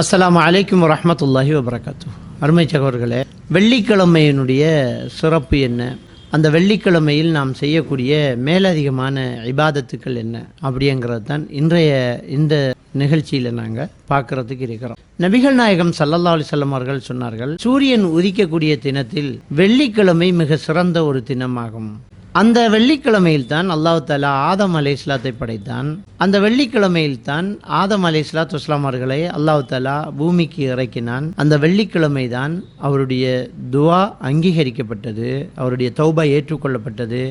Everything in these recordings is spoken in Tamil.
அஸ்லாம் அலைக்கும் வரமத்துல்லாஹி வபரகாத்து அருமை சகோர்களே வெள்ளிக்கிழமையினுடைய சிறப்பு என்ன? அந்த வெள்ளிக்கிழமையில் நாம் செய்யக்கூடிய மேலதிகமான இபாதத்துக்கள் என்ன? அப்படிங்கிறது தான் இன்றைய இந்த நிகழ்ச்சியில் நாங்கள் பார்க்கறதுக்கு இருக்கிறோம். நபிகள் நாயகம் சல்லல்லா அலிசல்லம் அவர்கள் சொன்னார்கள் சூரியன் உதிக்கக்கூடிய தினத்தில் வெள்ளிக்கிழமை மிக சிறந்த ஒரு தினமாகும். அந்த வெள்ளிக்கிழமையில் தான் அல்லாஹு தாலா ஆதம் அலை இஸ்லாத்தை படைத்தான். அந்த வெள்ளிக்கிழமையில் தான் ஆதம் அலை இஸ்லாத்து இஸ்லாம் அவர்களை அல்லாஹு தாலா பூமிக்கு இறக்கினான். அந்த வெள்ளிக்கிழமை தான் அவருடைய துவா அங்கீகரிக்கப்பட்டது. அவருடைய தௌபா ஏற்றுக்கொள்ளப்பட்டது.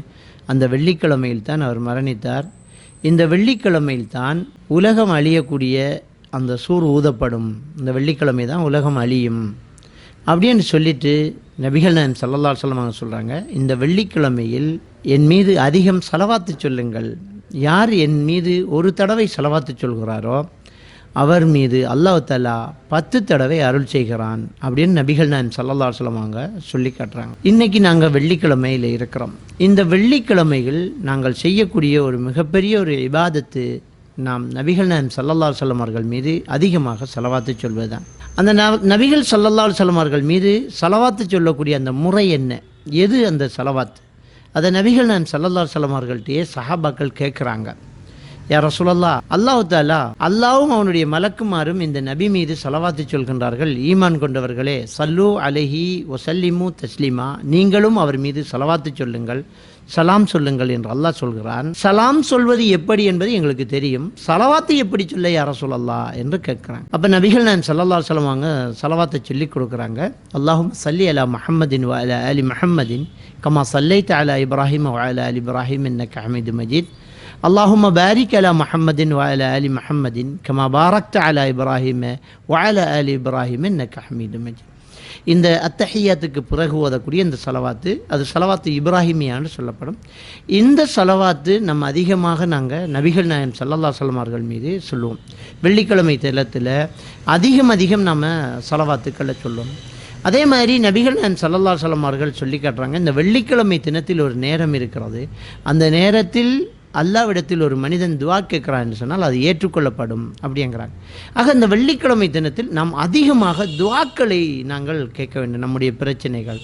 அந்த வெள்ளிக்கிழமையில் தான் அவர் மரணித்தார். இந்த வெள்ளிக்கிழமையில் தான் உலகம் அழியக்கூடிய அந்த சூர் ஊதப்படும். இந்த வெள்ளிக்கிழமை தான் உலகம் அழியும். அப்படின்னு சொல்லிட்டு நபிகள் நாயம் சல்லல்லா சொல்லுவாங்க சொல்கிறாங்க இந்த வெள்ளிக்கிழமையில் என் மீது அதிகம் செலவாத்து சொல்லுங்கள். யார் என் மீது ஒரு தடவை செலவாத்து சொல்கிறாரோ அவர் மீது அல்லாஹ் தஆலா பத்து தடவை அருள் செய்கிறான் அப்படின்னு நபிகள் நான் சல்லல்லா சொல்லுவாங்க சொல்லி காட்டுறாங்க. இன்னைக்கு நாங்கள் வெள்ளிக்கிழமையில் இருக்கிறோம். இந்த வெள்ளிக்கிழமைகள் நாங்கள் செய்யக்கூடிய ஒரு மிகப்பெரிய ஒரு இபாதத்து நாம் நபிகள் நாயம் சல்லல்லா சொல்லம் அவர்கள் மீது அதிகமாக செலவாத்து சொல்வதுதான். அந்த ந- நபிகள் சல்லல்லா சொல்லம் அவர்கள் மீது செலவாத்து சொல்லக்கூடிய அந்த முறை என்ன? எது அந்த செலவாத்து? அதை நபிகள் நான் சல்லல்லா சலமார்கள்ட்டையே சஹாபாக்கள் கேட்குறாங்க. யார் ரசூலல்லா அல்லாஹ் தாலா அல்லாவும் அவனுடைய மலக்குமாரும் இந்த நபி மீது செலவாத்து சொல்கின்றார்கள். ஈமான் கொண்டவர்களே சல்லு அலஹி ஒசல்லிமு தஸ்லிமா நீங்களும் அவர் மீது செலவாத்து சொல்லுங்கள். சலாம் சொல்லுங்கள் என்று அல்லாஹ் சொல்கிறான். சலாம் சொல்வது எப்படி என்பது எங்களுக்கு தெரியும். சலவாத்தை எப்படி சொல்ல யார சொல்லலாம் என்று கேட்குறாங்க அப்போ நபிகள் நான் சல்லல்லா சொல்லுவாங்க சலவாத்தை சொல்லிக் கொடுக்குறாங்க. அல்லாஹும் சல்லி அலா மஹமதின் வ அலா அலி மஹமதின் கமா சல்லைத் அலா இப்ராஹிம் வ அலா அலி இப்ராஹிம் என்ன ஹமீது மஜீத். அல்லாஹும் பாரிக் அலா மஹமதின் வ அலா அலி மஹமதின் கமா பாரக் அலா இப்ராஹிம் வ அலா அலி இப்ராஹிம் என்ன ஹமீது மஜீத். இந்த அத்தஹியாத்துக்கு பிறகு ஓதக்கூடிய இந்த சலவாத்து அது சலவாத்து இப்ராஹிமியான்னு சொல்லப்படும். இந்த சலவாத்து நம்ம அதிகமாக நாங்கள் நபிகள் நாயம் சல்லல்லா சல்லமார்கள் மீது சொல்லுவோம். வெள்ளிக்கிழமை தினத்தில் அதிகம் அதிகம் நம்ம சலவாத்துக்களை சொல்லுவோம். அதே மாதிரி நபிகள் நான் சல்லல்லா சலமார்கள் சொல்லி காட்டுறாங்க இந்த வெள்ளிக்கிழமை தினத்தில் ஒரு நேரம் இருக்கிறது. அந்த நேரத்தில் அல்லாவிடத்தில் ஒரு மனிதன் துவா கேட்குறான்னு சொன்னால் அது ஏற்றுக்கொள்ளப்படும் அப்படிங்கிறாங்க. ஆக இந்த வெள்ளிக்கிழமை தினத்தில் நாம் அதிகமாக துவாக்களை நாங்கள் கேட்க வேண்டும் நம்முடைய பிரச்சனைகள்.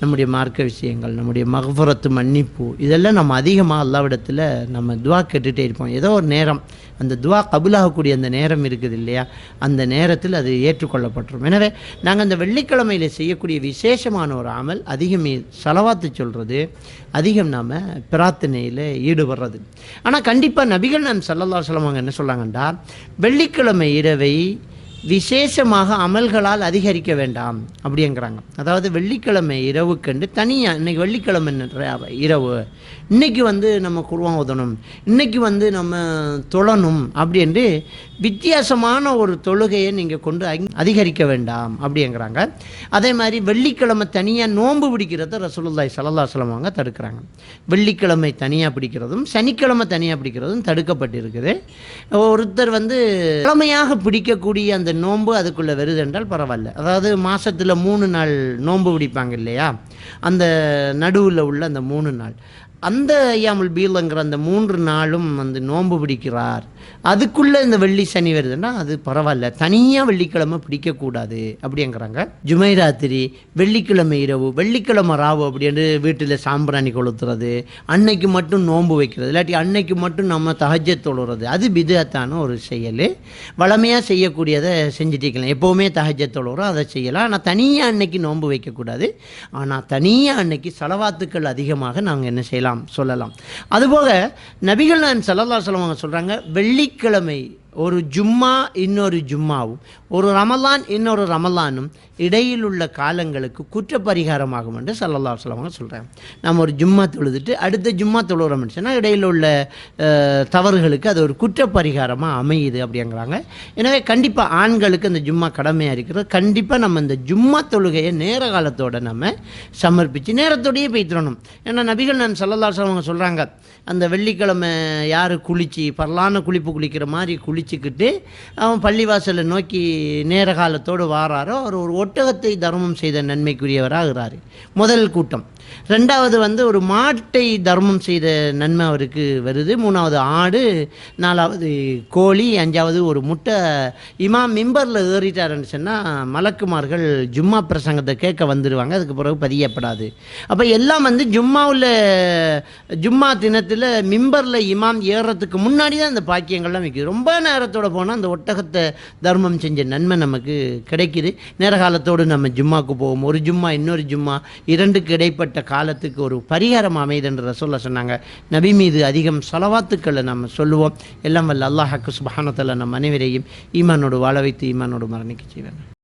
நம்முடைய மார்க்க விஷயங்கள் நம்முடைய மகபுரத்து மன்னிப்பு இதெல்லாம் நம்ம அதிகமாக அல்லாவிடத்தில் நம்ம துவா கேட்டுகிட்டே இருப்போம். ஏதோ ஒரு நேரம் அந்த துவா கபுலாகக்கூடிய அந்த நேரம் இருக்குது இல்லையா? அந்த நேரத்தில் அது ஏற்றுக்கொள்ளப்பட்டுரும் எனவே நாங்கள் அந்த வெள்ளிக்கிழமையில் செய்யக்கூடிய விசேஷமான ஒரு அமல் அதிகம் செலவாத்து சொல்கிறது அதிகம் நாம் பிரார்த்தனையில் ஈடுபடுறது. ஆனால் கண்டிப்பாக நபிகள் நாம் சல்லல்லா சொல்லுவாங்க என்ன சொல்கிறாங்கண்டா வெள்ளிக்கிழமை இரவை விசேஷமாக அமல்களால் அதிகரிக்க வேண்டாம் அப்படிங்கிறாங்க. அதாவது வெள்ளிக்கிழமை இரவுக்கண்டு தனியாக இன்றைக்கி வெள்ளிக்கிழமை இரவு இன்றைக்கி வந்து நம்ம குருவான் ஓதணும் இன்றைக்கி வந்து நம்ம தொழணும் அப்படின்ட்டு வித்தியாசமான ஒரு தொழுகையை நீங்கள் கொண்டு அங்- அதிகரிக்க வேண்டாம் அப்படிங்கிறாங்க. அதே மாதிரி வெள்ளிக்கிழமை தனியாக நோன்பு பிடிக்கிறத ரசூலுல்லாய் சலல்லா அலைஹி தடுக்கிறாங்க. வெள்ளிக்கிழமை தனியாக பிடிக்கிறதும் சனிக்கிழமை தனியாக பிடிக்கிறதும் தடுக்கப்பட்டிருக்குது. ஒருத்தர் வந்து கிழமையாக பிடிக்கக்கூடிய அந்த நோன்பு அதுக்குள்ளே வருது என்றால் பரவாயில்ல. அதாவது மாசத்துல மூணு நாள் நோன்பு பிடிப்பாங்க இல்லையா? அந்த நடுவில் உள்ள அந்த மூணு நாள். அந்த ஐயாமல் பீலங்கிற அந்த மூன்று நாளும் வந்து நோன்பு பிடிக்கிறார். அதுக்குள்ளே இந்த வெள்ளி சனி வருதுன்னா அது பரவாயில்ல. தனியாக வெள்ளிக்கிழமை பிடிக்கக்கூடாது அப்படிங்கிறாங்க. ஜுமைராத்திரி வெள்ளிக்கிழமை இரவு வெள்ளிக்கிழமை ராவு அப்படின்னு வீட்டில் சாம்பிராணி கொளுத்துறது அன்னைக்கு மட்டும் நோன்பு வைக்கிறது இல்லாட்டி அன்னைக்கு மட்டும் நம்ம தகஜ தொழுறது. அது பிதுகத்தான ஒரு செயல். வளமையாக செய்யக்கூடியதை செஞ்சுட்டு இருக்கலாம். எப்போவுமே தஹஜ்ஜ தொழுகிறோம் அதை செய்யலாம். ஆனால் தனியாக அன்னைக்கு நோன்பு வைக்கக்கூடாது. ஆனால் தனியாக அன்னைக்கு செலவாத்துக்கள் அதிகமாக நாங்கள் என்ன செய்யலாம் சொல்லலாம். அதுபோக நபிகள் நான் சல்லல்லா சொல்லுவாங்க சொல்கிறாங்க வெள்ளிக்கிழமை ஒரு ஜும்மா இன்னொரு ஜும்மாவும் ஒரு ரமலான் இன்னொரு ரமலானும் இடையில் உள்ள காலங்களுக்கு குற்ற பரிகாரமாகும் என்று சல்லல்லா சொல்லவங்க சொல்கிறாங்க நம்ம ஒரு ஜும்மா தொழுதுட்டு அடுத்த ஜும்மா தொழுகிறோம் சொன்னால் இடையில் உள்ள தவறுகளுக்கு அது ஒரு குற்ற பரிகாரமாக அமையுது அப்படிங்கிறாங்க. எனவே கண்டிப்பாக ஆண்களுக்கு அந்த ஜும்மா கடமையாக இருக்கிறது. கண்டிப்பாக நம்ம இந்த ஜும்மா தொழுகையை நேர காலத்தோட நம்ம சமர்ப்பித்து நேரத்தோடையே போய்த்திரணும் ஏன்னா நபிகள் நான் சல்லல்லா சொல்லவங்க சொல்கிறாங்க அந்த வெள்ளிக்கிழமை யார் குளிச்சு பரலான குளிப்பு குளிக்கிற மாதிரி வச்சுக்கிட்டு அவன் பள்ளிவாசலை நோக்கி நேர காலத்தோடு வாராரோ அவர் ஒரு ஒட்டகத்தை தர்மம் செய்த நன்மைக்குரியவராகிறார். முதல் கூட்டம். ரெண்டாவது வந்து ஒரு மாட்டை தர்மம் செய்த நன்மை அவருக்கு வருது. மூணாவது ஆடு நாலாவது கோழி அஞ்சாவது ஒரு முட்டை. இமாம் மிம்பரில் ஏறிட்டாருன்னு சொன்னால் மலக்குமார்கள் ஜும்மா பிரசங்கத்தை கேட்க வந்துடுவாங்க அதுக்கு பிறகு பதியப்படாது. அப்போ எல்லாம் வந்து ஜும்மாவில் ஜும்மா தினத்தில் மிம்பரில் இமாம் ஏறுறதுக்கு முன்னாடி தான் அந்த பாக்கியங்கள்லாம் வைக்கிது. ரொம்ப நேரத்தோடு போனால் அந்த ஒட்டகத்தை தர்மம் செஞ்ச நன்மை நமக்கு கிடைக்கிது. நேர காலத்தோடு நம்ம ஜும்மாவுக்கு போவோம். ஒரு ஜும்மா இன்னொரு ஜும்மா இரண்டுக்கு இடைப்பட்ட காலத்துக்கு ஒரு பரிகாரம் அமைதுன்ற சொல்ல சொன்னாங்க. நபி மீது அதிகம் சொலவாத்துக்களை நம்ம சொல்லுவோம். எல்லாம் வல்ல அல்லாஹாக்கு சுபஹானத்தில் நம் அனைவரையும் ஈமானோடு வாழ வைத்து ஈமானோடு மரணிக்க செய்வேன்